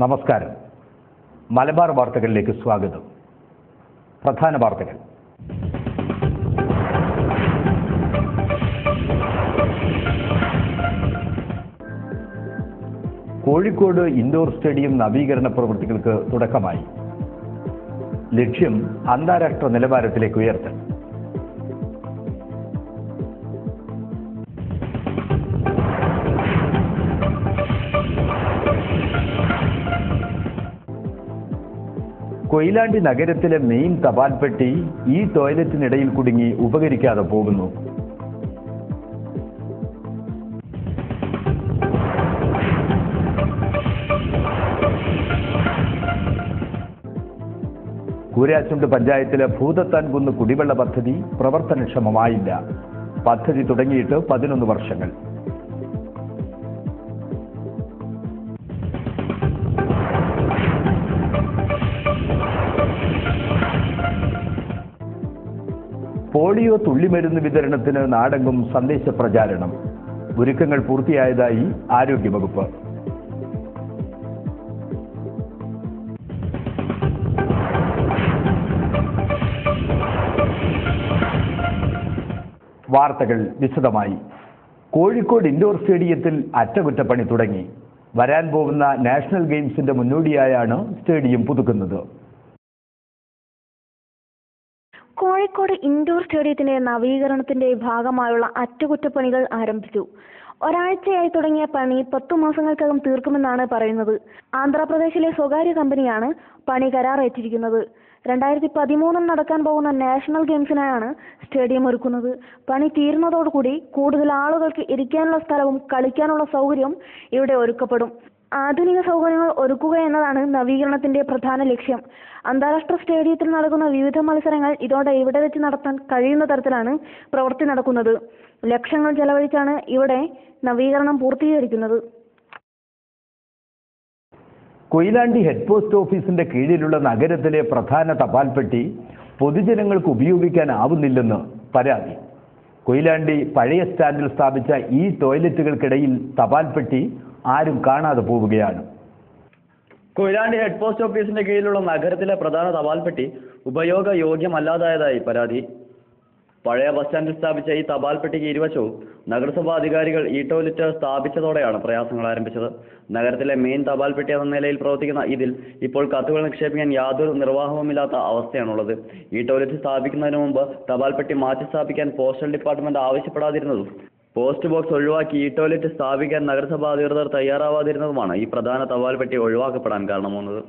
നമസ്കാരം. മലബാർ വാർത്തകളിലേക്ക് സ്വാഗതം. പ്രധാന വാർത്തകൾ. കോഴിക്കോട് ഇൻഡോർ സ്റ്റേഡിയം നവീകരണ പ്രവൃത്തികൾക്ക് തുടക്കമായി. ലക്ഷ്യം അന്താരാഷ്ട്ര നിലവാരത്തിലേക്ക് ഉയർത്തൽ. കൊയിലാണ്ടി നഗരത്തിലെ മെയിൻ തപാൽ പെട്ടി ഈ ടോയ്ലറ്റിനിടയിൽ കുടുങ്ങി ഉപകരിക്കാതെ പോകുന്നു. കൂരാച്ചുണ്ട് പഞ്ചായത്തിലെ ഭൂതത്താൻ കുന്ന് കുടിവെള്ള പദ്ധതി പ്രവർത്തനക്ഷമമായില്ല. പദ്ധതി തുടങ്ങിയിട്ട് പതിനൊന്ന് വർഷങ്ങൾ. പോളിയോ തുള്ളിമരുന്ന് വിതരണത്തിന് നാടെങ്കും സന്ദേശ പ്രചാരണം. ഒരുക്കങ്ങൾ പൂർത്തിയായതായി ആരോഗ്യവകുപ്പ്. വാർത്തകൾ വിശദമായി. കോഴിക്കോട് ഇൻഡോർ സ്റ്റേഡിയത്തിൽ അറ്റകുറ്റപ്പണി തുടങ്ങി. വരാൻ പോകുന്ന നാഷണൽ ഗെയിംസിന്റെ മുന്നോടിയായാണ് സ്റ്റേഡിയം പുതുക്കുന്നത്. കോഴിക്കോട് ഇൻഡോർ സ്റ്റേഡിയത്തിന്റെ നവീകരണത്തിന്റെ ഭാഗമായുള്ള അറ്റകുറ്റപ്പണികൾ ആരംഭിച്ചു. ഒരാഴ്ചയായി തുടങ്ങിയ പണി പത്തു മാസങ്ങൾക്കകം തീർക്കുമെന്നാണ് പറയുന്നത്. ആന്ധ്രാപ്രദേശിലെ സ്വകാര്യ കമ്പനിയാണ് പണി കരാറേറ്റിരിക്കുന്നത്. രണ്ടായിരത്തി പതിമൂന്നിൽ നടക്കാൻ പോകുന്ന നാഷണൽ ഗെയിംസിനായാണ് സ്റ്റേഡിയം ഒരുക്കുന്നത്. പണി തീരുന്നതോടുകൂടി കൂടുതൽ ആളുകൾക്ക് ഇരിക്കാനുള്ള സ്ഥലവും കളിക്കാനുള്ള സൗകര്യവും ഇവിടെ ഒരുക്കപ്പെടും. ആധുനിക സൗകര്യങ്ങൾ ഒരുക്കുക എന്നതാണ് നവീകരണത്തിന്റെ പ്രധാന ലക്ഷ്യം. അന്താരാഷ്ട്ര സ്റ്റേഡിയത്തിൽ നടക്കുന്ന വിവിധ മത്സരങ്ങൾ ഇതോടെ ഇവിടെ വെച്ച് നടത്താൻ കഴിയുന്ന തരത്തിലാണ് പ്രവൃത്തി നടക്കുന്നത്. ലക്ഷങ്ങൾ ചെലവഴിച്ചാണ് ഇവിടെ നവീകരണം പൂർത്തീകരിക്കുന്നത്. കൊയിലാണ്ടി ഹെഡ് പോസ്റ്റ് ഓഫീസിന്റെ കീഴിലുള്ള നഗരത്തിലെ പ്രധാന തപാൽപ്പെട്ടി പൊതുജനങ്ങൾക്ക് ഉപയോഗിക്കാനാവുന്നില്ലെന്ന് പരാതി. കൊയിലാണ്ടി പഴയ സ്റ്റാൻഡിൽ സ്ഥാപിച്ച ഈ ടോയ്ലറ്റുകൾക്കിടയിൽ തപാൽപ്പെട്ടി ആരും കാണാതെ പോവുകയാണ്. കൊയിലാണ്ടി ഹെഡ് പോസ്റ്റ് ഓഫീസിന്റെ കീഴിലുള്ള നഗരത്തിലെ പ്രധാന തപാൽപ്പെട്ടി ഉപയോഗയോഗ്യമല്ലാതായതായി പരാതി. പഴയ ബസ് സ്റ്റാൻഡിൽ സ്ഥാപിച്ച ഈ തപാൽ പെട്ടിക്ക് ഇരുവശവും നഗരസഭാ അധികാരികൾ ഈ ടോയ്ലറ്റ് സ്ഥാപിച്ചതോടെയാണ് പ്രയാസങ്ങൾ ആരംഭിച്ചത്. നഗരത്തിലെ മെയിൻ തപാൽ പെട്ടി എന്ന നിലയിൽ പ്രവർത്തിക്കുന്ന ഇതിൽ ഇപ്പോൾ കത്തുകൾ നിക്ഷേപിക്കാൻ യാതൊരു നിർവാഹവുമില്ലാത്ത അവസ്ഥയാണുള്ളത്. ഈ ടോയ്ലറ്റ് സ്ഥാപിക്കുന്നതിന് മുമ്പ് തപാൽപ്പെട്ടി മാറ്റി സ്ഥാപിക്കാൻ പോസ്റ്റൽ ഡിപ്പാർട്ട്മെന്റ് ആവശ്യപ്പെടാതിരുന്നതും പോസ്റ്റ് ബോക്സ് ഒഴിവാക്കി ഈ ടോയ്ലറ്റ് സ്ഥാപിക്കാൻ നഗരസഭാ അധികൃതർ തയ്യാറാവാതിരുന്നതുമാണ് ഈ പ്രധാന തപാൽപ്പെട്ടി ഒഴിവാക്കപ്പെടാൻ കാരണമാകുന്നത്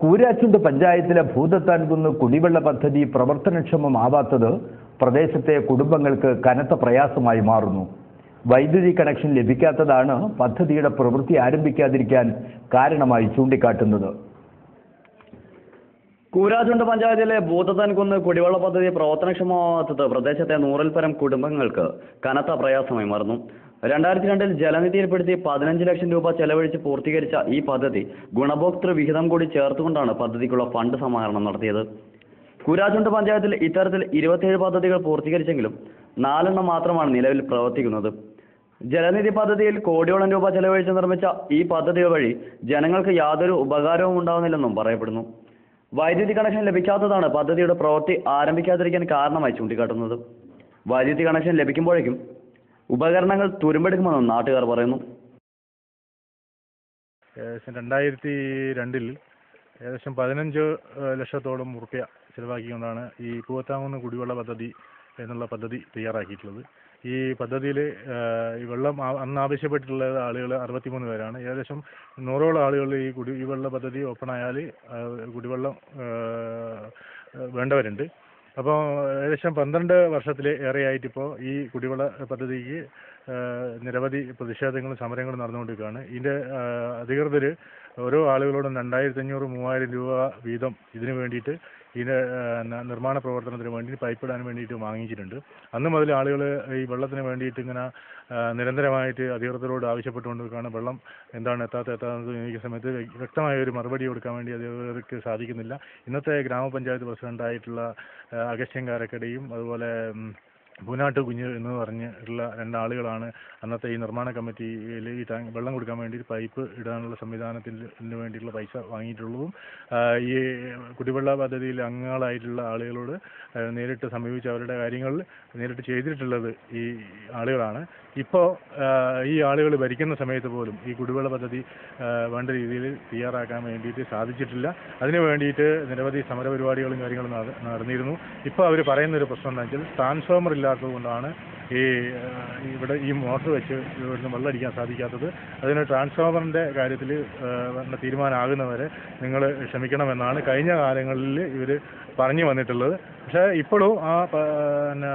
കൂരാച്ചുണ്ട് പഞ്ചായത്തിലെ ഭൂതത്താൻ കുന്ന് കുടിവെള്ള പദ്ധതി പ്രവർത്തനക്ഷമമാവാത്തത് പ്രദേശത്തെ കുടുംബങ്ങൾക്ക് കനത്ത പ്രയാസമായി മാറുന്നു. വൈദ്യുതി കണക്ഷൻ ലഭിക്കാത്തതാണ് പദ്ധതിയുടെ പ്രവൃത്തി ആരംഭിക്കാതിരിക്കാൻ കാരണമായി ചൂണ്ടിക്കാട്ടുന്നത്. കൂരാചുണ്ട് പഞ്ചായത്തിലെ ഭൂതത്താൻകുന്ന് കുടിവെള്ള പദ്ധതി പ്രവർത്തനക്ഷമമാകാത്തത് പ്രദേശത്തെ നൂറിൽ പരം കുടുംബങ്ങൾക്ക് കനത്ത പ്രയാസമായി മാറുന്നു. രണ്ടായിരത്തി രണ്ടിൽ ജലനിധിയിൽപ്പെടുത്തി പതിനഞ്ച് ലക്ഷം രൂപ ചെലവഴിച്ച് പൂർത്തീകരിച്ച ഈ പദ്ധതി ഗുണഭോക്തൃ വിഹിതം കൂടി ചേർത്തുകൊണ്ടാണ് പദ്ധതിക്കുള്ള ഫണ്ട് സമാഹരണം നടത്തിയത്. കൂരാചുണ്ട് പഞ്ചായത്തിൽ ഇത്തരത്തിൽ ഇരുപത്തിയേഴ് പദ്ധതികൾ പൂർത്തീകരിച്ചെങ്കിലും നാലെണ്ണം മാത്രമാണ് നിലവിൽ പ്രവർത്തിക്കുന്നത്. ജലനിധി പദ്ധതിയിൽ കോടിയോളം രൂപ ചെലവഴിച്ച് നിർമ്മിച്ച ഈ പദ്ധതി വഴി ജനങ്ങൾക്ക് യാതൊരു ഉപകാരവും ഉണ്ടാവുന്നില്ലെന്നും പറയപ്പെടുന്നു. വൈദ്യുതി കണക്ഷൻ ലഭിക്കാത്തതാണ് പദ്ധതിയുടെ പ്രവൃത്തി ആരംഭിക്കാതിരിക്കാൻ കാരണമായി ചൂണ്ടിക്കാട്ടുന്നത്. വൈദ്യുതി കണക്ഷൻ ലഭിക്കുമ്പോഴേക്കും ഉപകരണങ്ങൾ തുരുമ്പെടുക്കുമെന്നും നാട്ടുകാർ പറയുന്നു. ഏകദേശം രണ്ടായിരത്തി രണ്ടിൽ ഏകദേശം പതിനഞ്ച് ലക്ഷത്തോളം റുപ്യ ചിലവാക്കിക്കൊണ്ടാണ് ഈ കൂവത്താങ്കുന്ന് കുടിവെള്ള പദ്ധതി എന്നുള്ള പദ്ധതി തയ്യാറാക്കിയിട്ടുള്ളത്. ഈ പദ്ധതിയിൽ ഈ വെള്ളം അന്ന് ആവശ്യപ്പെട്ടിട്ടുള്ള ആളുകൾ അറുപത്തിമൂന്ന് പേരാണ്. ഏകദേശം നൂറോളം ആളുകൾ ഈ കുടി ഈ വെള്ള പദ്ധതി ഓപ്പൺ ആയാൽ കുടിവെള്ളം വേണ്ടവരുണ്ട്. അപ്പോൾ ഏകദേശം പന്ത്രണ്ട് വർഷത്തിൽ ഏറെയായിട്ട് ഈ കുടിവെള്ള പദ്ധതിക്ക് നിരവധി പ്രതിഷേധങ്ങളും സമരങ്ങളും നടന്നുകൊണ്ടിരിക്കുകയാണ്. ഇതിന്റെ അധികൃതർ ഓരോ ആളുകളോടും രണ്ടായിരത്തി അഞ്ഞൂറ് മൂവായിരം രൂപ വീതം ഇതിനു വേണ്ടിയിട്ട് ഇതിന്റെ നിർമ്മാണ പ്രവർത്തനത്തിന് വേണ്ടി പൈപ്പ് ഇടാൻ വേണ്ടിയിട്ട് വാങ്ങിച്ചിട്ടുണ്ട്. അന്ന് മുതൽ ആളുകൾ ഈ വെള്ളത്തിന് വേണ്ടിയിട്ട് ഇങ്ങനെ നിരന്തരമായിട്ട് അധികൃതരോട് ആവശ്യപ്പെട്ടുകൊണ്ടിരിക്കുകയാണ് വെള്ളം എന്താണ് എത്താത്ത എത്താത്ത എനിക്ക് സമയത്ത് വ്യക്തമായ ഒരു മറുപടി കൊടുക്കാൻ വേണ്ടി അധികൃതർക്ക് സാധിക്കുന്നില്ല. ഇന്നത്തെ ഗ്രാമപഞ്ചായത്ത് പ്രസിഡന്റായിട്ടുള്ള അഗസ്റ്റ്യൻ കാരക്കടയും അതുപോലെ പൂനാട്ട് കുഞ്ഞ് എന്ന് പറഞ്ഞിട്ടുള്ള രണ്ടാളുകളാണ് അന്നത്തെ ഈ നിർമ്മാണ കമ്മിറ്റിയിൽ ഈ ടാങ്ക് വെള്ളം കൊടുക്കാൻ വേണ്ടി പൈപ്പ് ഇടാനുള്ള സംവിധാനത്തിന് വേണ്ടിയിട്ടുള്ള പൈസ വാങ്ങിയിട്ടുള്ളതും ഈ കുടിവെള്ള പദ്ധതിയിൽ അംഗങ്ങളായിട്ടുള്ള ആളുകളോട് നേരിട്ട് സമീപിച്ച് അവരുടെ കാര്യങ്ങൾ നേരിട്ട് ചെയ്തിട്ടുള്ളത് ഈ ആളുകളാണ്. ഇപ്പോൾ ഈ ആളുകൾ ഭരിക്കുന്ന സമയത്ത് പോലും ഈ കുടിവെള്ള പദ്ധതി വേണ്ട രീതിയിൽ തയ്യാറാക്കാൻ വേണ്ടിയിട്ട് സാധിച്ചിട്ടില്ല. അതിന് വേണ്ടിയിട്ട് നിരവധി സമരപരിപാടികളും കാര്യങ്ങളും നടന്നിരുന്നു. ഇപ്പോൾ അവർ പറയുന്നൊരു പ്രശ്നം എന്താ വെച്ചാൽ ട്രാൻസ്ഫോമർ ഇല്ലാത്തത് കൊണ്ടാണ് ഈ ഇവിടെ ഈ മോട്ടർ വെച്ച് ഇവിടുന്ന് വെള്ളം അടിക്കാൻ സാധിക്കാത്തത്. അതിന് ട്രാൻസ്ഫോമറിന്റെ കാര്യത്തിൽ തീരുമാനമാകുന്നവരെ നിങ്ങൾ ക്ഷമിക്കണമെന്നാണ് കഴിഞ്ഞ കാലങ്ങളിൽ ഇവർ പറഞ്ഞു വന്നിട്ടുള്ളത്. പക്ഷേ ഇപ്പോഴും ആ പിന്നെ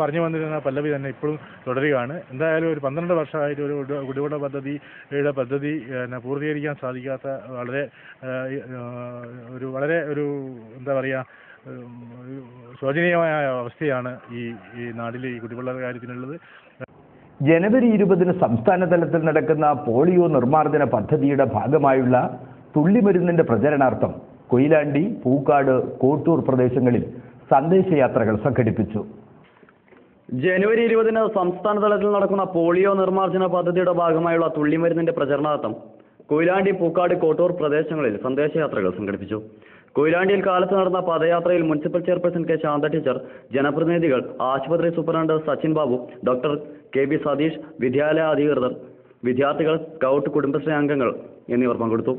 പറഞ്ഞു വന്നിരുന്ന പല്ലവി തന്നെ ഇപ്പോഴും തുടരുകയാണ്. എന്തായാലും ഒരു പന്ത്രണ്ട് വർഷമായിട്ട് ഒരു കുടി- കുടിവെള്ള പദ്ധതിയുടെ പദ്ധതി പിന്നെ പൂർത്തീകരിക്കാൻ സാധിക്കാത്ത വളരെ ഒരു വളരെ ഒരു എന്താ പറയുക ശോചനീയമായ അവസ്ഥയാണ് ഈ ഈ നാട്ടിലെ ഈ കുടിവെള്ള കാര്യത്തിനുള്ളത്. ജനുവരി ഇരുപതിന് സംസ്ഥാന തലത്തിൽ നടക്കുന്ന പോളിയോ നിർമ്മാർജന പദ്ധതിയുടെ ഭാഗമായുള്ള തുള്ളിമരുന്നിന്റെ പ്രചരണാർത്ഥം കൊയിലാണ്ടി പൂക്കാട് കോട്ടൂർ പ്രദേശങ്ങളിൽ സന്ദേശയാത്രകൾ സംഘടിപ്പിച്ചു. ജനുവരി ഇരുപതിന് സംസ്ഥാന തലത്തിൽ നടക്കുന്ന പോളിയോ നിർമ്മാർജന പദ്ധതിയുടെ ഭാഗമായുള്ള തുള്ളിമരുന്നിന്റെ പ്രചരണാർത്ഥം കൊയിലാണ്ടി പൂക്കാട് കോട്ടൂർ പ്രദേശങ്ങളിൽ സന്ദേശയാത്രകൾ സംഘടിപ്പിച്ചു. കൊയിലാണ്ടിയിൽ കാലത്ത് നടന്ന പദയാത്രയിൽ municipal chairperson K Shantha teacher ജനപ്രതിനിധികൾ ആശുപത്രി superintendent Sachin Babu doctor K B Satheesh വിദ്യാലയ അധികൃതർ വിദ്യാർത്ഥികൾ സ്കൗട്ട് കുടുംബശ്രീ അംഗങ്ങൾ എന്നിവർ പങ്കെടുത്തു.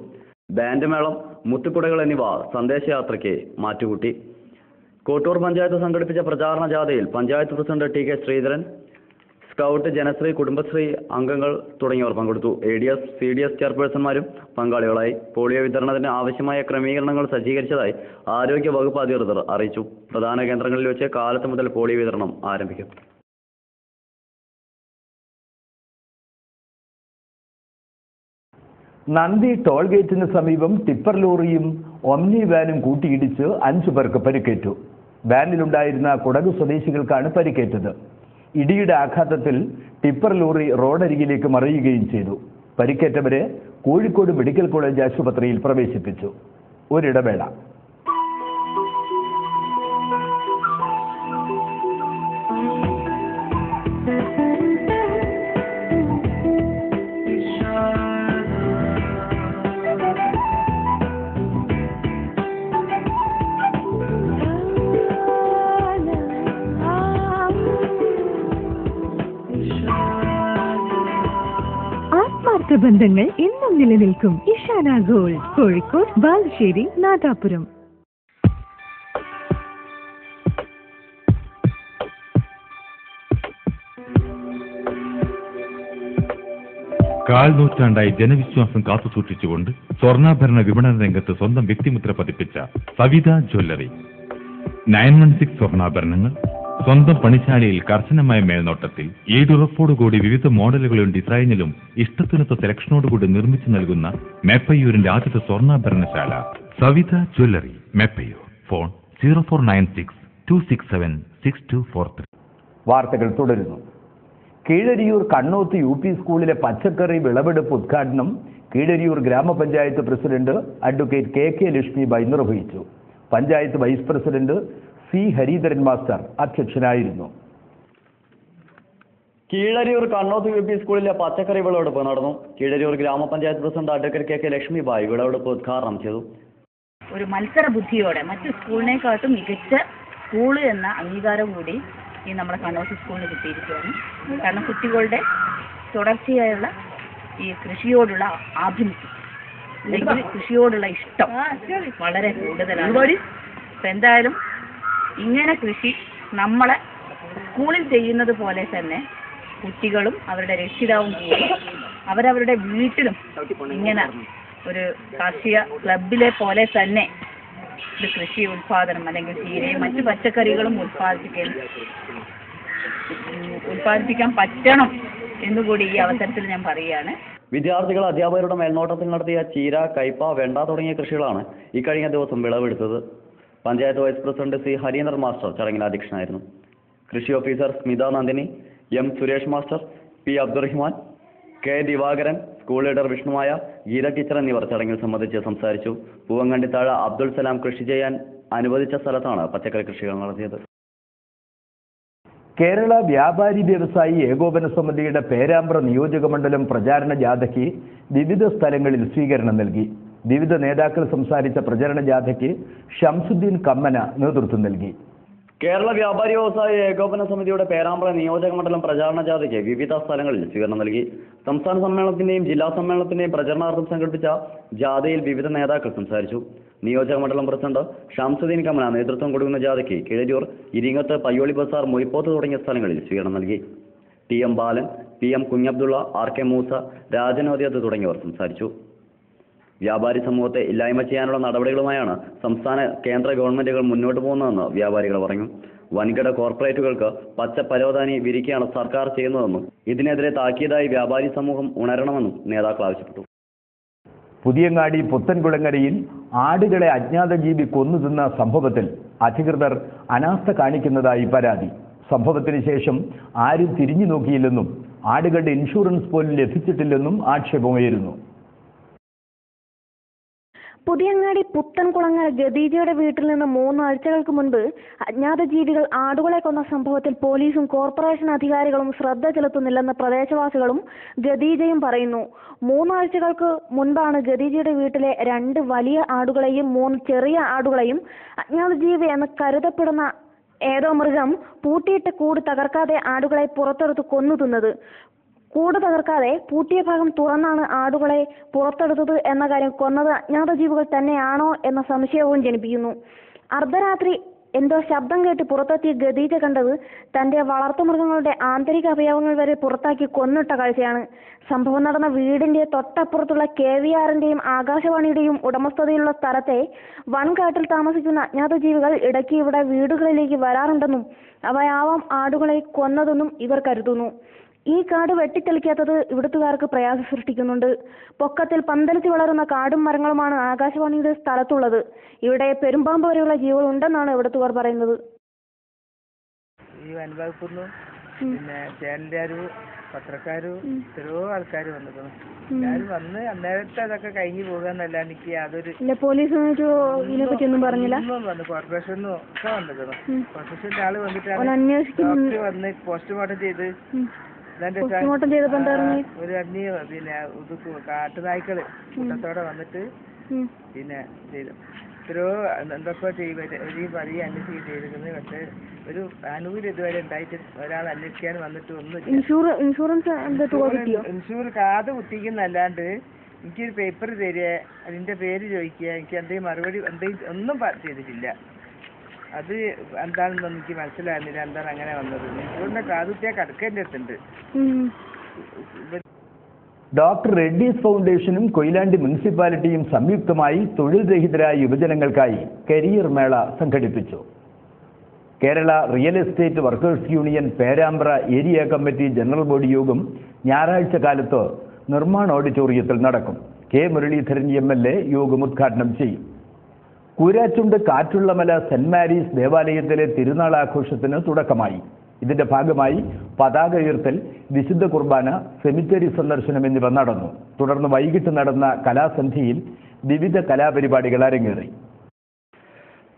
ബാൻഡ് മേളം മുത്തുക്കുടകൾ എന്നിവ സന്ദേശയാത്രയ്ക്ക് മാറ്റുകൂട്ടി. കോട്ടൂർ പഞ്ചായത്ത് സംഘടിപ്പിച്ച പ്രചാരണ ജാഥയിൽ panchayat president T K Sreedharan scout Janasree Kudumbashree അംഗങ്ങൾ തുടങ്ങിയവർ പങ്കെടുത്തു. A D S C D S ചെയർപേഴ്സൺമാരും പങ്കാളികളായി. പോളിയോ വിതരണത്തിന് ആവശ്യമായ ക്രമീകരണങ്ങൾ സജ്ജീകരിച്ചതായി ആരോഗ്യ വകുപ്പ് അധികൃതർ അറിയിച്ചു. പ്രധാന കേന്ദ്രങ്ങളിൽ വെച്ച് കാലത്ത് മുതൽ പോളിയോ വിതരണം ആരംഭിക്കും. നന്ദി ടോൾ ഗേറ്റിന് സമീപം ടിപ്പർ ലോറിയും ഒമ്നി വാനും കൂട്ടിയിടിച്ച് അഞ്ചു പേർക്ക് പരിക്കേറ്റു. വാനിലുണ്ടായിരുന്ന കുടക് സ്വദേശികൾക്കാണ് പരിക്കേറ്റത്. ഇടിയുടെ ആഘാതത്തിൽ ടിപ്പർ ലോറി റോഡരികിലേക്ക് മറിയുകയും ചെയ്തു. പരിക്കേറ്റവരെ കോഴിക്കോട് മെഡിക്കൽ കോളേജ് ആശുപത്രിയിൽ പ്രവേശിപ്പിച്ചു. ഒരിടവേള. ആത്മാർത്ഥ ബന്ധങ്ങൾ എന്നും നിലനിൽക്കും. ഇഷാന ഗോൾഡ് കോഴിക്കോട് ബാലുശ്ശേരി നാദാപുരം. കാൽ നൂറ്റാണ്ടായി ജനവിശ്വാസം കാത്തുസൂക്ഷിച്ചുകൊണ്ട് സ്വർണാഭരണ വിപണന രംഗത്ത് സ്വന്തം വ്യക്തിമുദ്ര പതിപ്പിച്ച Savitha jewellery. Nine one six സ്വർണാഭരണങ്ങൾ സ്വന്തം പണിശാലയിൽ കർശനമായ മേൽനോട്ടത്തിൽ ഈടുറപ്പോടുകൂടി വിവിധ മോഡലുകളും ഡിസൈനിലും ഇഷ്ടത്തിനൊത്ത സെലക്ഷനോടുകൂടി നിർമ്മിച്ചു നൽകുന്ന മെപ്പയൂരിന്റെ ആദ്യത്തെ സ്വർണാഭരണശാല Savitha jewellery Meppayur phone zero four nine six two six seven six two four three വാർത്തകൾ തുടരുന്നു. കീഴരിയൂർ കണ്ണോത്ത് യു പി സ്കൂളിലെ പച്ചക്കറി വിളവെടുപ്പ് ഉദ്ഘാടനം കീഴരിയൂർ ഗ്രാമപഞ്ചായത്ത് president advocate K K Lakshmibai നിർവഹിച്ചു. Panchayat vice president C Hareedharan master അധ്യക്ഷനായിരുന്നു. കീഴരിയൂർ കണ്ണോത്ത് യു പി സ്കൂളിലെ പച്ചക്കറി വിളവെടുപ്പ് നടന്നു. കീഴരിയൂർ ഗ്രാമപഞ്ചായത്ത് president advocate K K Lakshmibai വിളവെടുപ്പ് ഉദ്ഘാടനം ചെയ്തു. ഒരു മത്സര ബുദ്ധിയോടെ മറ്റു സ്കൂളിനെക്കാട്ടും മികച്ച സ്കൂൾ എന്ന അംഗീകാരം കൂടി ഈ നമ്മുടെ കണ്ണോത്ത് സ്കൂളിന് കിട്ടിയിരിക്കുകയാണ്. കാരണം കുട്ടികളുടെ തുടർച്ചയായുള്ള ഈ കൃഷിയോടുള്ള ആഭിമുഖ്യം അല്ലെങ്കിൽ കൃഷിയോടുള്ള ഇഷ്ടം വളരെ കൂടുതലാണ്. അപ്പൊ എന്തായാലും ഇങ്ങനെ കൃഷി നമ്മളെ സ്കൂളിൽ ചെയ്യുന്നത് പോലെ തന്നെ കുട്ടികളും അവരുടെ രക്ഷിതാവും കൂടി അവരവരുടെ വീട്ടിലും ഇങ്ങനെ ഒരു കാർഷിക ക്ലബിലെ പോലെ തന്നെ ഇത് കൃഷി ഉത്പാദനം അല്ലെങ്കിൽ ചീരയും മറ്റു പച്ചക്കറികളും ഉത്പാദിപ്പിക്കുന്നു ഉത്പാദിപ്പിക്കാൻ പറ്റണം എന്നുകൂടി ഈ അവസരത്തിൽ ഞാൻ പറയുകയാണ്. വിദ്യാർത്ഥികൾ അധ്യാപകരുടെ മേൽനോട്ടത്തിൽ നടത്തിയ ചീര കൈപ്പ വെണ്ട തുടങ്ങിയ കൃഷികളാണ് ഇക്കഴിഞ്ഞ ദിവസം വിളവെടുത്തത്. Panchayat vice president C Harindran master ചടങ്ങിൽ അധ്യക്ഷനായിരുന്നു. കൃഷി officer Smitha Nandini M Suresh master P Abdurahiman K Divakaran school leader Vishnumaya Geetha teacher എന്നിവർ ചടങ്ങിൽ സംബന്ധിച്ച് സംസാരിച്ചു. പൂവങ്കണ്ടിത്താഴ അബ്ദുൾ സലാം കൃഷി ചെയ്യാൻ അനുവദിച്ച സ്ഥലത്താണ് പച്ചക്കറി കൃഷികൾ നടത്തിയത്. കേരള വ്യാപാരി വ്യവസായി ഏകോപന സമിതിയുടെ പേരാമ്പ്ര നിയോജക മണ്ഡലം പ്രചാരണ ജാഥയ്ക്ക് വിവിധ സ്ഥലങ്ങളിൽ സ്വീകരണം നൽകി. വിവിധ നേതാക്കൾ സംസാരിച്ച പ്രചരണ ജാഥയ്ക്ക് ഷംസുദ്ദീൻ കമ്മന നേതൃത്വം നൽകി. കേരള വ്യാപാരി വ്യവസായ ഏകോപന സമിതിയുടെ പേരാമ്പ്ര നിയോജക മണ്ഡലം പ്രചാരണ ജാഥയ്ക്ക് വിവിധ സ്ഥലങ്ങളിൽ സ്വീകരണം നൽകി. സംസ്ഥാന സമ്മേളനത്തിന്റെയും ജില്ലാ സമ്മേളനത്തിന്റെയും പ്രചരണാർത്ഥം സംഘടിപ്പിച്ച ജാഥയിൽ വിവിധ നേതാക്കൾ സംസാരിച്ചു. നിയോജക മണ്ഡലം പ്രസിഡന്റ് ഷംസുദ്ദീൻ കമന നേതൃത്വം കൊടുക്കുന്ന ജാഥയ്ക്ക് കിഴരൂർ ഇരിങ്ങത്ത് പയ്യോളി ബസാർ മൊയ്പോത്ത് തുടങ്ങിയ സ്ഥലങ്ങളിൽ സ്വീകരണം നൽകി. T M Balan P M Kunhabdulla R K Moosa രാജനോദ്യത്ത് തുടങ്ങിയവർ സംസാരിച്ചു. വ്യാപാരി സമൂഹത്തെ ഇല്ലായ്മ ചെയ്യാനുള്ള നടപടികളുമായാണ് സംസ്ഥാന കേന്ദ്ര ഗവൺമെന്റുകൾ മുന്നോട്ട് പോകുന്നതെന്ന് വ്യാപാരികൾ പറഞ്ഞു. വൻകിട കോർപ്പറേറ്റുകൾക്ക് പച്ച പരോധാനി വിരിക്കുകയാണ് സർക്കാർ ചെയ്യുന്നതെന്നും ഇതിനെതിരെ താക്കീതായി വ്യാപാരി സമൂഹം ഉണരണമെന്നും നേതാക്കൾ ആവശ്യപ്പെട്ടു. പുതിയങ്ങാടി പുത്തൻകുളങ്ങരയിൽ ആടുകളെ അജ്ഞാത ജീവി കൊന്നു തിന്ന സംഭവത്തിൽ അധികൃതർ അനാസ്ഥ കാണിക്കുന്നതായി പരാതി. സംഭവത്തിന് ശേഷം ആരും തിരിഞ്ഞു നോക്കിയില്ലെന്നും ആടുകളുടെ ഇൻഷുറൻസ് പോലും ലഭിച്ചിട്ടില്ലെന്നും ആക്ഷേപമുയരുന്നു. പുതിയങ്ങാടി പുത്തൻകുളങ്ങര ഗദീജയുടെ വീട്ടിൽ നിന്ന് മൂന്നാഴ്ചകൾക്ക് മുൻപ് അജ്ഞാത ജീവികൾ ആടുകളെ കൊന്ന സംഭവത്തിൽ പോലീസും കോർപ്പറേഷൻ അധികാരികളും ശ്രദ്ധ ചെലുത്തുന്നില്ലെന്ന് പ്രദേശവാസികളും ഗദീജയും പറയുന്നു. മൂന്നാഴ്ചകൾക്ക് മുൻപാണ് ഗദീജയുടെ വീട്ടിലെ രണ്ട് വലിയ ആടുകളെയും മൂന്ന് ചെറിയ ആടുകളെയും അജ്ഞാത ജീവി എന്ന് കരുതപ്പെടുന്ന ഏതോ മൃഗം പൂട്ടിയിട്ട് കൂട് തകർക്കാതെ ആടുകളെ പുറത്തെടുത്ത് കൊന്നു തിന്നത്. കൂട് തകർക്കാതെ പൂട്ടിയ ഭാഗം തുറന്നാണ് ആടുകളെ പുറത്തെടുത്തത് എന്ന കാര്യം കൊന്നത് അജ്ഞാത ജീവികൾ തന്നെയാണോ എന്ന സംശയവും ജനിപ്പിക്കുന്നു. അർദ്ധരാത്രി എന്തോ ശബ്ദം കേട്ട് പുറത്തെത്തിയ ഗദീജ കണ്ടത് തന്റെ വളർത്തുമൃഗങ്ങളുടെ ആന്തരിക അവയവങ്ങൾ വരെ പുറത്താക്കി കൊന്നിട്ട കാഴ്ചയാണ്. സംഭവം നടന്ന വീടിന്റെ തൊട്ടപ്പുറത്തുള്ള കെ വി ആറിന്റെയും ആകാശവാണിയുടെയും ഉടമസ്ഥതയിലുള്ള സ്ഥലത്തെ വൻകാട്ടിൽ താമസിക്കുന്ന അജ്ഞാത ജീവികൾ ഇടയ്ക്ക് ഇവിടെ വീടുകളിലേക്ക് വരാറുണ്ടെന്നും അവയാവാം ആടുകളെ കൊന്നതെന്നും ഇവർ കരുതുന്നു. ഈ കാട് വെട്ടിത്തെളിക്കാത്തത് ഇവിടുത്തുകാർക്ക് പ്രയാസം സൃഷ്ടിക്കുന്നുണ്ട്. പൊക്കത്തിൽ പന്തലിച്ച് വളരുന്ന കാടും മരങ്ങളുമാണ് ആകാശവാണിയുടെ സ്ഥലത്തുള്ളത്. ഇവിടെ പെരുമ്പാമ്പ് വരെയുള്ള ജീവികൾ ഉണ്ടെന്നാണ് ഇവിടുത്തുകാർ പറയുന്നത്. ഈ പിന്നെ ചാനലുകാരും പത്രക്കാരും എത്രയോ ആൾക്കാർ വന്നിരുന്നു എല്ലാവരും വന്ന് അന്നേരത്തെ അതൊക്കെ കഴിഞ്ഞു പോകാന്നല്ലാണ്ട് എനിക്ക് യാതൊരു ഇല്ല പോലീസ് പറഞ്ഞില്ല. ഒന്നും വന്നു കോർപ്പറേഷനും ഒക്കെ വന്നിരുന്നു കോർപ്പറേഷന്റെ ആൾ അവൻ വന്നിട്ടാണ് അന്വേഷിക്കുന്നു. ഡോക്ടർ വന്ന് പോസ്റ്റ്മോർട്ടം ചെയ്ത് പോസ്റ്റ്മോർട്ടം ചെയ്തപ്പോ എന്താ പറഞ്ഞേ? ഒരു അന്യ പിന്നെ ഇത് കാട്ടുനായ്ക്കൾ കൂട്ടത്തോടെ വന്നിട്ട് പിന്നെ ചെയ്തു. എത്രയോ എന്തൊക്കെ ചെയ്യും പറയും അന്വേഷിക്കുകയും ചെയ്തിരുന്നത് പക്ഷെ ഒരു ആനുകൂല്യം ഇതുവരെ ഉണ്ടായിട്ട് ഒരാൾ അന്വേഷിക്കാൻ വന്നിട്ട് ഇൻഷൂർ ഇൻഷുറൻസ് ഇൻഷൂർ കാത് കുത്തിക്കുന്നല്ലാണ്ട് എനിക്കൊരു പേപ്പർ തരിക അതിന്റെ പേര് ചോദിക്കുക എനിക്ക് എന്തെങ്കിലും മറുപടി എന്തെങ്കിലും ഒന്നും ചെയ്തിട്ടില്ല. അത് എന്താണെന്ന് എനിക്ക് മനസ്സിലാകുന്നില്ല. എന്താണ് അങ്ങനെ വന്നത്? നിങ്ങളുടെ കാത് കടക്കേണ്ടി കടക്കേണ്ട അടുത്തുണ്ട് ഡോക്ടർ റെഡ്ഡീസ് ഫൗണ്ടേഷനും കൊയിലാണ്ടി മുനിസിപ്പാലിറ്റിയും സംയുക്തമായി തൊഴിൽ രഹിതരായ യുവജനങ്ങൾക്കായി കരിയർ മേള സംഘടിപ്പിച്ചു. Kerala real estate workers union Perambra area committee general body യോഗം ഞായറാഴ്ച കാലത്ത് നിർമ്മാണ ഓഡിറ്റോറിയത്തിൽ നടക്കും. K Muraleedharan M L A യോഗം ഉദ്ഘാടനം ചെയ്യും. കൂരാച്ചുണ്ട് കാറ്റുള്ളമല സെന്റ് മാരീസ് ദേവാലയത്തിലെ തിരുനാൾ ആഘോഷത്തിന് തുടക്കമായി. ഇതിന്റെ ഭാഗമായി പതാക ഉയർത്തൽ വിശുദ്ധ കുർബാന സെമിത്തേരി സന്ദർശനം എന്നിവ നടന്നു. തുടർന്ന് വൈകിട്ട് നടന്ന കലാസന്ധിയിൽ വിവിധ കലാപരിപാടികൾ അരങ്ങേറി.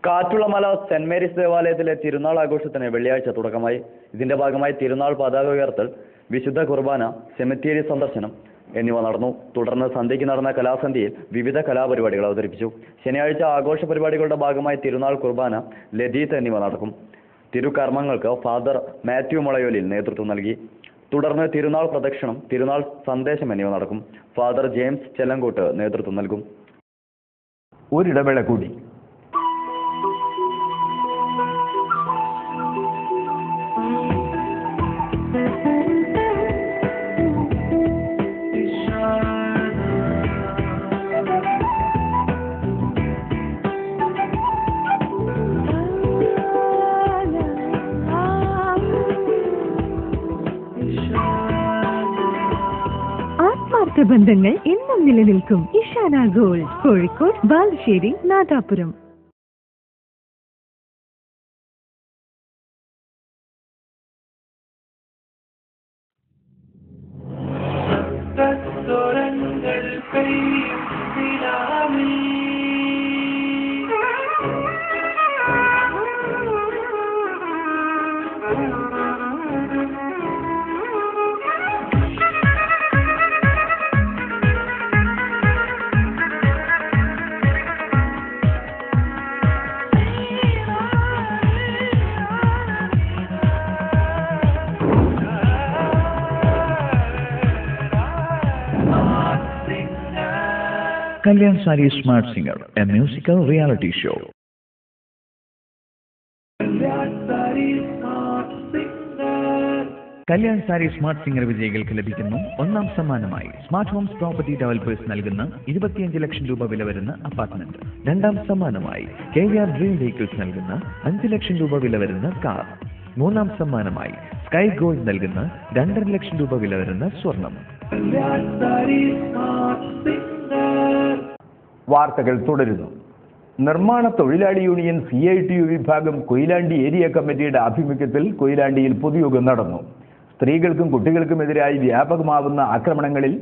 കാറ്റുള്ളമല സെന്റ് മേരീസ് ദേവാലയത്തിലെ തിരുനാൾ ആഘോഷത്തിന് വെള്ളിയാഴ്ച തുടക്കമായി. ഇതിന്റെ ഭാഗമായി തിരുനാൾ പതാക ഉയർത്തൽ വിശുദ്ധ കുർബാന സെമിത്തേരി സന്ദർശനം എന്നിവ നടന്നു. തുടർന്ന് സന്ധ്യയ്ക്ക് നടന്ന കലാസന്ധ്യയിൽ വിവിധ കലാപരിപാടികൾ അവതരിപ്പിച്ചു. ശനിയാഴ്ച ആഘോഷ പരിപാടികളുടെ ഭാഗമായി തിരുനാൾ കുർബാന ലതീത്ത് എന്നിവ നടക്കും. തിരുകർമ്മങ്ങൾക്ക് ഫാദർ മാത്യു മുളയോലിൽ നേതൃത്വം നൽകി. തുടർന്ന് തിരുനാൾ പ്രദക്ഷിണം തിരുനാൾ സന്ദേശം എന്നിവ നടക്കും. ഫാദർ ജെയിംസ് ചെല്ലങ്കോട്ട് നേതൃത്വം നൽകും. ഒരിടവേള കൂടി ആത്മാർത്ഥ ബന്ധങ്ങൾ എന്നും നിലനിൽക്കും. Ishana gold Kozhikode Balussery Nadapuram. Kalyan sari smart singer a musical reality show. Kalyan sari smart singer. വിജയികൾക്ക് ലഭിക്കുന്നു ഒന്നാം സമ്മാനമായി സ്മാർട്ട് ഹോംസ് പ്രോപ്പർട്ടി ഡെവലപ്പേഴ്സ് നൽകുന്ന ഇരുപത്തിയഞ്ച് ലക്ഷം രൂപ വില വരുന്ന അപ്പാർട്ട്മെന്റ്. രണ്ടാം സമ്മാനമായി K V R dream vehicles നൽകുന്ന അഞ്ച് ലക്ഷം രൂപ വില വരുന്ന കാർ. മൂന്നാം സമ്മാനമായി സ്കൈ ഗോൾഡ് നൽകുന്ന രണ്ടര ലക്ഷം രൂപ വില വരുന്ന സ്വർണം. വാർത്തകൾ തുടരുന്നു. നിർമ്മാണ തൊഴിലാളി union C I T U വിഭാഗം കൊയിലാണ്ടി ഏരിയ കമ്മിറ്റിയുടെ ആഭിമുഖ്യത്തിൽ കൊയിലാണ്ടിയിൽ പൊതുയോഗം നടന്നു. സ്ത്രീകൾക്കും കുട്ടികൾക്കുമെതിരായി വ്യാപകമാവുന്ന ആക്രമണങ്ങളിൽ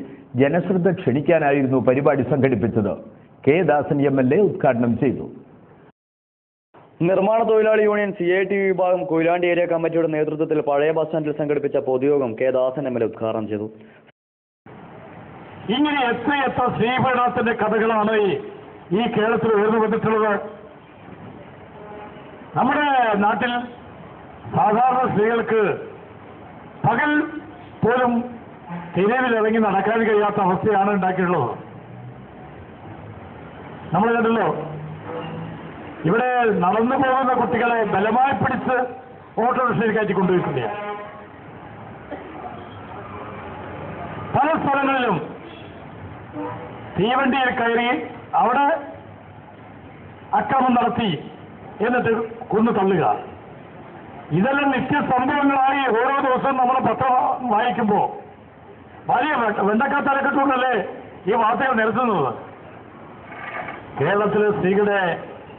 ജനശ്രദ്ധ ക്ഷണിക്കാനായിരുന്നു പരിപാടി സംഘടിപ്പിച്ചത്. K Dasan M L A ഉദ്ഘാടനം ചെയ്തു. നിർമ്മാണ തൊഴിലാളി യൂണിയൻ സി ഐ ടി വിഭാഗം കൊയിലാണ്ടി ഏരിയ കമ്മിറ്റിയുടെ നേതൃത്വത്തിൽ പഴയ ബസ് സ്റ്റാൻഡിൽ സംഘടിപ്പിച്ച പൊതുയോഗം കെ ദാസൻ എം എൽ ഉദ്ഘാടനം ചെയ്തു. ഇങ്ങനെ എത്ര എത്ര സ്ത്രീപീഡനത്തിന്റെ കഥകളാണ് ഈ ഈ കേരളത്തിൽ ഉയർന്നു വന്നിട്ടുള്ളത്? നമ്മുടെ നാട്ടിൽ സാധാരണ സ്ത്രീകൾക്ക് പകൽ പോലും തിരവിലിറങ്ങി നടക്കാൻ കഴിയാത്ത അവസ്ഥയാണ് ഉണ്ടാക്കിയിട്ടുള്ളത്. നമ്മൾ കണ്ടല്ലോ ഇവിടെ നടന്നു പോകുന്ന കുട്ടികളെ ബലമായി പിടിച്ച് ഓട്ടോറിക്ഷയിൽ കയറ്റി കൊണ്ടുപോയിട്ടില്ല പല സ്ഥലങ്ങളിലും തീവണ്ടിയിൽ കയറി അവിടെ അക്രമം നടത്തി എന്നിട്ട് കൊന്നു തള്ളുക. ഇതെല്ലാം നിത്യ സംഭവങ്ങളായി ഓരോ ദിവസവും നമ്മൾ പത്രം വായിക്കുമ്പോൾ വലിയ വെണ്ടക്ക തലക്കെട്ടുകൊണ്ടല്ലേ ഈ വാർത്തകൾ നിരത്തുന്നത്? കേരളത്തിലെ സ്ത്രീകളുടെ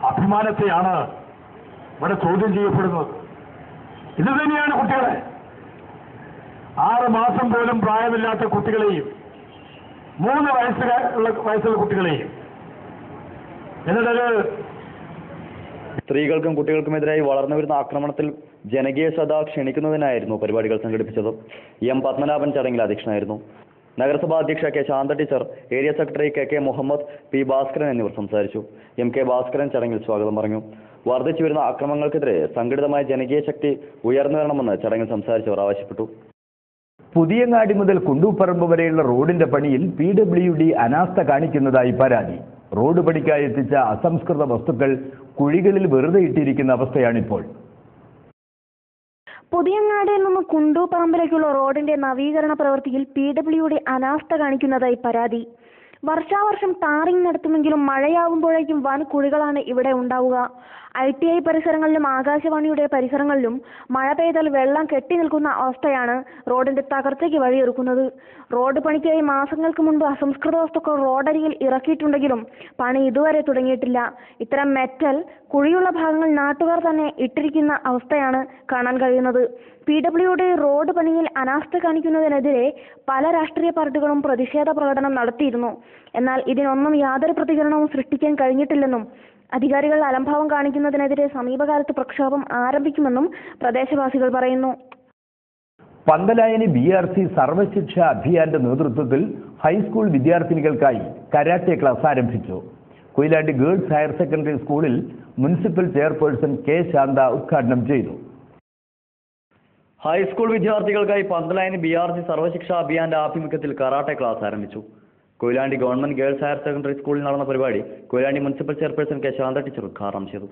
അഭിമാനത്തെയാണ് ഇവിടെ ചോദ്യം ചെയ്യപ്പെടുന്നത്. ഇത് തന്നെയാണ് കുട്ടികളെ. ആറ് മാസം പോലും പ്രായമില്ലാത്ത കുട്ടികളെയും മൂന്ന് വയസ്സുള്ള വയസ്സുള്ള കുട്ടികളെയും. എന്നിട്ടൊരു സ്ത്രീകൾക്കും കുട്ടികൾക്കുമെതിരായി വളർന്നു വരുന്ന ആക്രമണത്തിൽ ജനകീയ ശ്രദ്ധ ക്ഷണിക്കുന്നതിനായിരുന്നു പരിപാടികൾ സംഘടിപ്പിച്ചത്. എം പത്മനാഭൻ ചടങ്ങിൽ അധ്യക്ഷനായിരുന്നു. നഗരസഭാ അധ്യക്ഷ K Shantha teacher area secretary K K Muhammad P Bhaskaran എന്നിവർ സംസാരിച്ചു. എം കെ ഭാസ്കരൻ ചടങ്ങിൽ സ്വാഗതം പറഞ്ഞു. വർദ്ധിച്ചു വരുന്ന അക്രമങ്ങൾക്കെതിരെ സംഘടിതമായ ജനകീയ ശക്തി ഉയർന്നു വരണമെന്ന് ചടങ്ങിൽ സംസാരിച്ചവർ ആവശ്യപ്പെട്ടു. പുതിയങ്ങാടി മുതൽ കുണ്ടൂപ്പറമ്പ് വരെയുള്ള റോഡിന്റെ പണിയിൽ പി ഡബ്ല്യു ഡി അനാസ്ഥ കാണിക്കുന്നതായി പരാതി. റോഡ് പണിക്കായി എത്തിച്ച അസംസ്കൃത വസ്തുക്കൾ കുഴികളിൽ വെറുതെ ഇട്ടിരിക്കുന്ന അവസ്ഥയാണിപ്പോൾ. പുതിയങ്ങാടിയിൽ നിന്ന് കുണ്ടൂപ്പറമ്പിലേക്കുള്ള റോഡിന്റെ നവീകരണ പ്രവൃത്തിയിൽ പി ഡബ്ല്യു ഡി അനാസ്ഥ കാണിക്കുന്നതായി പരാതി. വർഷാവർഷം ടാറിംഗ് നടത്തുമെങ്കിലും മഴയാവുമ്പോഴേക്കും വൻ കുഴികളാണ് ഇവിടെ ഉണ്ടാവുക. ഐ ടി ഐ പരിസരങ്ങളിലും ആകാശവാണിയുടെ പരിസരങ്ങളിലും മഴ പെയ്താൽ വെള്ളം കെട്ടി നിൽക്കുന്ന അവസ്ഥയാണ് റോഡിന്റെ തകർച്ചയ്ക്ക് വഴിയൊരുക്കുന്നത്. റോഡ് പണിക്കായി മാസങ്ങൾക്ക് മുൻപ് അസംസ്കൃത വസ്തുക്കൾ റോഡരികിൽ ഇറക്കിയിട്ടുണ്ടെങ്കിലും പണി ഇതുവരെ തുടങ്ങിയിട്ടില്ല. ഇത്തരം മെറ്റൽ കുഴിയുള്ള ഭാഗങ്ങൾ നാട്ടുകാർ തന്നെ ഇട്ടിരിക്കുന്ന അവസ്ഥയാണ് കാണാൻ കഴിയുന്നത്. പി ഡബ്ല്യുയുടെ റോഡ് പണിയിൽ അനാസ്ഥ കാണിക്കുന്നതിനെതിരെ പല രാഷ്ട്രീയ പാർട്ടികളും പ്രതിഷേധ പ്രകടനം നടത്തിയിരുന്നു. എന്നാൽ ഇതിനൊന്നും യാതൊരു പ്രതികരണവും സൃഷ്ടിക്കാൻ കഴിഞ്ഞിട്ടില്ലെന്നും അധികാരികൾ അലംഭാവം കാണിക്കുന്നതിനെതിരെ സമീപകാലത്ത് പ്രക്ഷോഭം ആരംഭിക്കുമെന്നും പ്രദേശവാസികൾ പറയുന്നു. Panthalayani B R C Sarva Shiksha അഭിയാന്റെ നേതൃത്വത്തിൽ ഹൈസ്കൂൾ വിദ്യാർത്ഥിനികൾക്കായി കരാട്ടെ ക്ലാസ് ആരംഭിച്ചു. കൊയിലാണ്ടി ഗേൾസ് ഹയർ സെക്കൻഡറി സ്കൂളിൽ മുനിസിപ്പൽ ചെയർപേഴ്സൺ കെ ശാന്ത ഉദ്ഘാടനം ചെയ്തു. ഹൈസ്കൂൾ വിദ്യാർത്ഥികൾക്കായി Panthalayani B R C Sarva Shiksha അഭിയാന്റെ ആഭിമുഖ്യത്തിൽ കരാട്ടെ ക്ലാസ് ആരംഭിച്ചു. Koyilandy government girls higher secondary സ്കൂളിൽ നടന്ന പരിപാടി Koyilandy municipal chairperson K Shantha teacher ഉദ്ഘാടനം ചെയ്തു.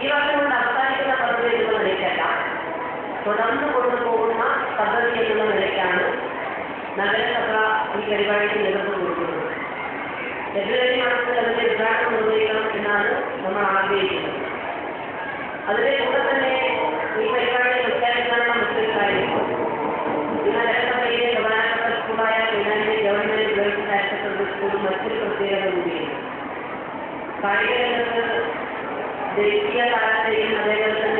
ഈ വർഷം കൊണ്ട് അവസാനിക്കുന്ന പദ്ധതി എന്നുള്ള നിലയ്ക്കല്ല തുടർന്ന് കൊണ്ടുപോകുന്ന പദ്ധതി എന്നുള്ള നിലയ്ക്കാണ് നഗരസഭ ഈ പരിപാടിക്ക് നേതൃത്വം കൊടുക്കുന്നത്. ഫെബ്രുവരി മാസത്തിൽ അതിന്റെ ഉദ്ഘാടനം നിർവഹിക്കണം എന്നാണ് നമ്മൾ ആഗ്രഹിക്കുന്നത്. അതിന്റെ കൂടെ തന്നെ ഈ പരിപാടി പ്രഖ്യാപിക്കാനുള്ള മറ്റൊരു കാര്യം നഗരസഭയിലെ പ്രധാനപ്പെട്ട സ്കൂളായ പിന്നാലെ government girls higher secondary school മറ്റൊരു പ്രത്യേകത കൂടിയാണ്. കായിക രംഗത്ത് ദേശീയ താരത്തെയും അതേപോലെ തന്നെ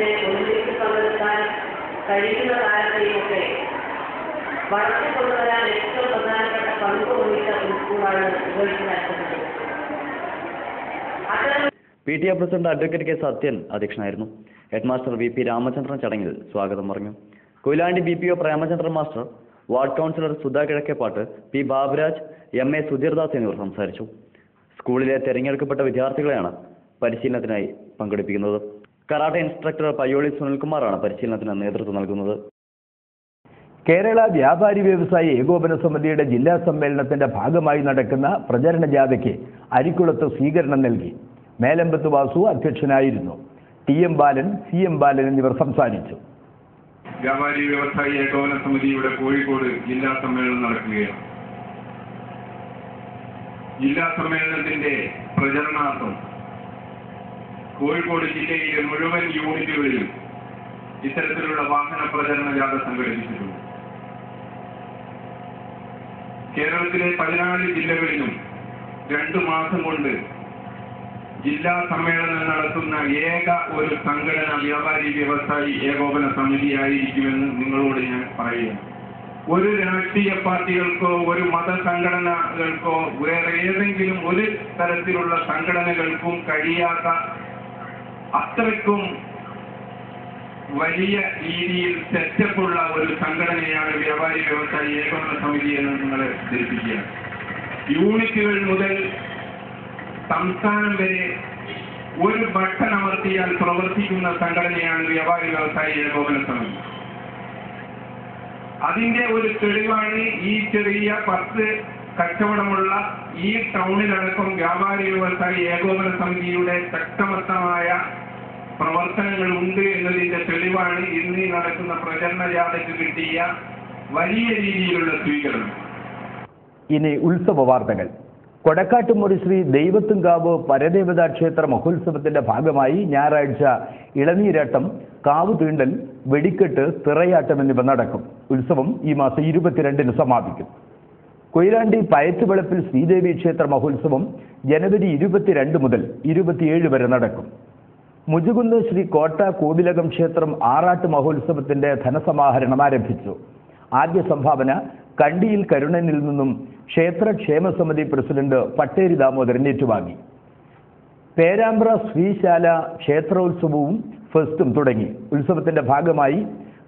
കഴിയുന്ന കാലത്തെയുമൊക്കെ വളർത്തി വളർത്തിക്കൊണ്ടുവരാൻ ഏറ്റവും പ്രധാനപ്പെട്ട പങ്ക് വഹിച്ച ഒരു സ്കൂളാണ് P T A president advocate K Sathyan അധ്യക്ഷനായിരുന്നു. ഹെഡ്മാസ്റ്റർ വി പി രാമചന്ദ്രൻ ചടങ്ങിൽ സ്വാഗതം പറഞ്ഞു. Koyilandy B P O Premachandran master ward councillor Sudha Kizhakkepatt P Baburaj M A Sudheerdas എന്നിവർ സംസാരിച്ചു. സ്കൂളിലെ തെരഞ്ഞെടുക്കപ്പെട്ട വിദ്യാർത്ഥികളെയാണ് പരിശീലനത്തിനായി പങ്കെടുപ്പിക്കുന്നത്. കരാട്ടെ ഇൻസ്ട്രക്ടർ പയ്യോളി സുനിൽകുമാറാണ് പരിശീലനത്തിന് നേതൃത്വം നൽകുന്നത്. കേരള വ്യാപാരി വ്യവസായി ഏകോപന സമിതിയുടെ ജില്ലാ സമ്മേളനത്തിന്റെ ഭാഗമായി നടക്കുന്ന പ്രചരണ ജാഥയ്ക്ക് അരിക്കുളത്ത് സ്വീകരണം നൽകി. മേലമ്പത്ത് വാസു അധ്യക്ഷനായിരുന്നു. T M Balan C M Balan എന്നിവർ സംസാരിച്ചു. വ്യാപാരി വ്യവസായി ഏകോപന സമിതിയുടെ കോഴിക്കോട് ജില്ലാ സമ്മേളനം നടക്കുകയാണ്. ജില്ലാ സമ്മേളനത്തിന്റെ പ്രചരണാർത്ഥം കോഴിക്കോട് ജില്ലയിലെ മുഴുവൻ യൂണിറ്റുകളിലും ഇത്തരത്തിലുള്ള വാഹന പ്രചരണ ജാഥ സംഘടിപ്പിച്ചിട്ടുണ്ട്. കേരളത്തിലെ പതിനാല് ജില്ലകളിലും രണ്ടു മാസം കൊണ്ട് ജില്ലാ സമ്മേളനം നടത്തുന്ന ഏക ഒരു സംഘടന വ്യാപാരി വ്യവസായി ഏകോപന സമിതിയായിരിക്കുമെന്ന് നിങ്ങളോട് ഞാൻ പറയുന്നു. ഒരു രാഷ്ട്രീയ പാർട്ടികൾക്കോ ഒരു മത സംഘടനകൾക്കോ വേറെ ഏതെങ്കിലും ഒരു തരത്തിലുള്ള സംഘടനകൾക്കും കഴിയാത്ത അത്രയ്ക്കും വലിയ രീതിയിൽ സെറ്റപ്പുള്ള ഒരു സംഘടനയാണ് വ്യാപാരി വ്യവസായി ഏകോപന സമിതി എന്ന് നിങ്ങളെ ധരിപ്പിക്കുക. യൂണിറ്റുകൾ മുതൽ സംസ്ഥാനം വരെ ഒരു ബട്ടൺ അമർത്തിയാൽ പ്രവർത്തിക്കുന്ന സംഘടനയാണ് വ്യാപാരി വ്യവസായി ഏകോപന സമിതി. അതിന്റെ ഒരു തെളിവാണ് ഈ ചെറിയ പത്ത് കച്ചവടമുള്ള ഈ ടൗണിലടക്കം വ്യാപാരി വ്യവസായി ഏകോപന സമിതിയുടെ ശക്തമത്തമായ പ്രവർത്തനങ്ങൾ ഉണ്ട് എന്നതിന്റെ തെളിവാണ് ഇന്ന് നടക്കുന്ന പ്രചരണ ജാഥയ്ക്ക് കിട്ടിയ വലിയ രീതിയിലുള്ള സ്വീകരണം. ഇനി ഉത്സവ വാർത്തകൾ. കൊടക്കാട്ടുമുറി ശ്രീ ദൈവത്തുംകാവ് പരദേവതാ ക്ഷേത്ര മഹോത്സവത്തിന്റെ ഭാഗമായി ഞായറാഴ്ച ഇളനീരാട്ടം കാവ് തീണ്ടൽ വെടിക്കെട്ട് തിറയാട്ടം എന്നിവ നടക്കും. ഉത്സവം ഈ മാസം ഇരുപത്തിരണ്ടിന് സമാപിക്കും. കൊയിലാണ്ടി പയറ്റുവളപ്പിൽ ശ്രീദേവി ക്ഷേത്ര മഹോത്സവം ജനുവരി ഇരുപത്തിരണ്ട് മുതൽ ഇരുപത്തിയേഴ് വരെ നടക്കും. മുജുകുന്ന് ശ്രീ കോട്ട കോവിലകം ക്ഷേത്രം ആറാട്ട് മഹോത്സവത്തിന്റെ ധനസമാഹരണം ആരംഭിച്ചു. ആദ്യ സംഭാവന കണ്ടിയിൽ കരുണനിൽ നിന്നും ക്ഷേത്ര ക്ഷേമസമിതി പ്രസിഡന്റ് പട്ടേരി ദാമോദരൻ ഏറ്റുവാങ്ങി. പേരാമ്പ്ര ശ്രീശാല ക്ഷേത്രോത്സവവും ഫെസ്റ്റും തുടങ്ങി. ഉത്സവത്തിന്റെ ഭാഗമായി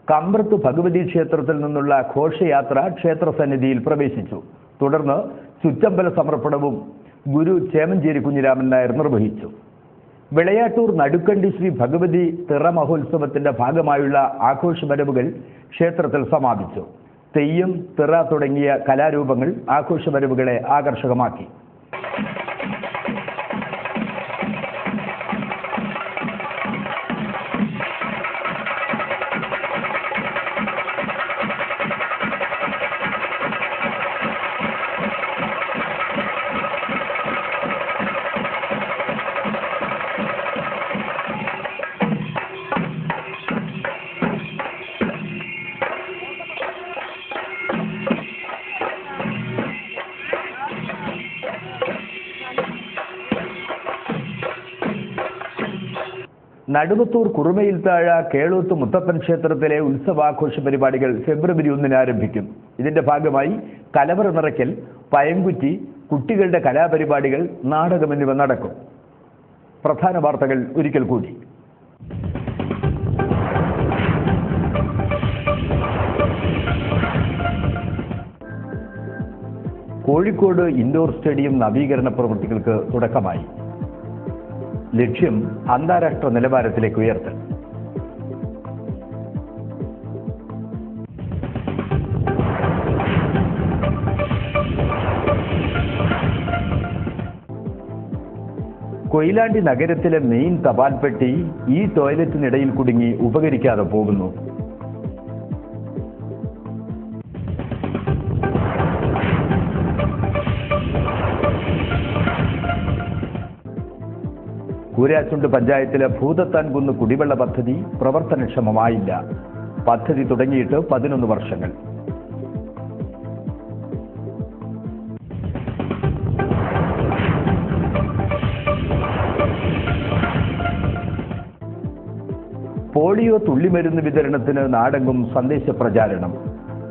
കമ്പ്രത്ത് ഭഗവതി ക്ഷേത്രത്തിൽ നിന്നുള്ള ഘോഷയാത്ര ക്ഷേത്ര സന്നിധിയിൽ പ്രവേശിച്ചു. തുടർന്ന് ചുറ്റമ്പല സമർപ്പണവും ഗുരു ചേമഞ്ചേരി കുഞ്ഞിരാമൻ നായർ നിർവഹിച്ചു. വിളയാട്ടൂർ നടുക്കണ്ടി ശ്രീ ഭഗവതി തിറ മഹോത്സവത്തിന്റെ ഭാഗമായുള്ള ആഘോഷ വരവുകൾ ക്ഷേത്രത്തിൽ സമാപിച്ചു. തെയ്യം തിറ തുടങ്ങിയ കലാരൂപങ്ങൾ ആഘോഷ വരവുകളെ ആകർഷകമാക്കി. നടുവത്തൂർ കുറുമയിൽ താഴ കേളൂത്ത് മുത്തപ്പൻ ക്ഷേത്രത്തിലെ ഉത്സവാഘോഷ പരിപാടികൾ ഫെബ്രുവരി ഒന്നിന് ആരംഭിക്കും. ഇതിന്റെ ഭാഗമായി കലവറ നിറയ്ക്കൽ പയങ്കുറ്റി കുട്ടികളുടെ കലാപരിപാടികൾ നാടകം എന്നിവ നടക്കും. പ്രധാന വാർത്തകൾ ഒരിക്കൽ കൂടി. കോഴിക്കോട് ഇൻഡോർ സ്റ്റേഡിയം നവീകരണ പ്രവൃത്തികൾക്ക് തുടക്കമായി. ലക്ഷ്യം അന്താരാഷ്ട്ര നിലവാരത്തിലേക്ക് ഉയർത്തൽ. കൊയിലാണ്ടി നഗരത്തിലെ മെയിൻ തപാൽപ്പെട്ടി ഈ ടോയ്ലറ്റിനിടയിൽ കുടുങ്ങി ഉപകരിക്കാതെ പോകുന്നു. കൂരാച്ചുണ്ട് പഞ്ചായത്തിലെ ഭൂതത്താൻകുന്ന് കുടിവെള്ള പദ്ധതി പ്രവർത്തനക്ഷമമായില്ല. പദ്ധതി തുടങ്ങിയിട്ട് പതിനൊന്ന് വർഷങ്ങൾ. പോളിയോ തുള്ളിമരുന്ന് വിതരണത്തിന് നാടെങ്കും സന്ദേശ പ്രചാരണം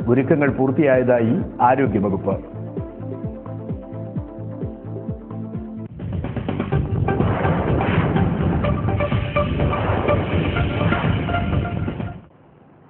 ഒരുക്കങ്ങൾ പൂർത്തിയായതായി ആരോഗ്യവകുപ്പ്.